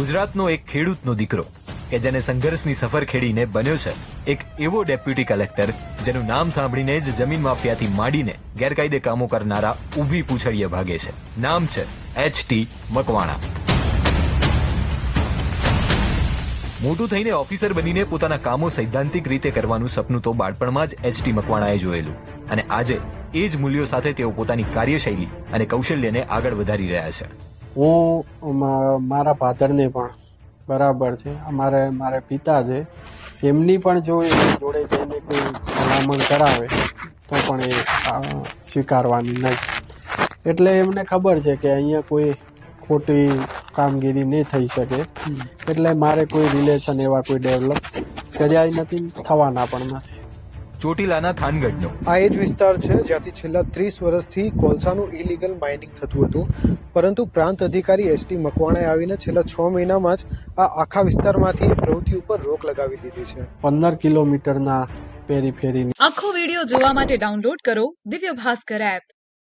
ગુજરાતનો એક ખેડૂતનો દીકરો કે જેને સંઘર્ષની સફર ખેડીને બન્યો છે, એક એવો ડેપ્યુટી કલેક્ટર જેનું નામ સાંભળીને જ જમીન માફિયાથી માંડીને ગેરકાયદે કામો કરનારા ઊભી પૂછડીએ ભાગે છે. નામ છે એચ ટી મકવાણા. મોટું થઈને ઓફિસર બનીને પોતાના કામો સૈદ્ધાંતિક રીતે કરવાનું સપનું તો બાળપણમાં જ એચ ટી મકવાણાએ જોયેલું. અને આજે એ જ મૂલ્યો સાથે તેઓ પોતાની કાર્યશૈલી અને કૌશલ્યને આગળ વધારી રહ્યા છે. હું મારા ફાધરને પણ બરાબર છે. અમારે મારા પિતા છે. એમની પણ જો એની જોડે જઈને કોઈ ભલામણ કરાવે તો પણ એ સ્વીકારવાની નહીં. એટલે એમને ખબર છે કે અહીંયા કોઈ ખોટી કામગીરી નહીં થઈ શકે. એટલે મારે કોઈ રિલેશન એવા કોઈ ડેવલપ કર્યા નથી થવાના પણ નથી. ચોટીલાના થાનગઢનો. આ એ જ વિસ્તાર છે જ્યાંથી છેલ્લા ત્રીસ વર્ષથી કોલસાનું ઇલીગલ માઇનિંગ થતું હતું. પરંતુ પ્રાંત અધિકારી એસટી મકવાણાએ આવીને છેલ્લા છ મહિનામાં જ આ આખા વિસ્તારમાંથી પ્રવૃત્તિ ઉપર રોક લગાવી દીધી છે. પંદર કિલોમીટરના પેરી ફેરીની આખો વિડિયો જોવા માટે ડાઉનલોડ કરો દિવ્ય ભાસ્કર એપ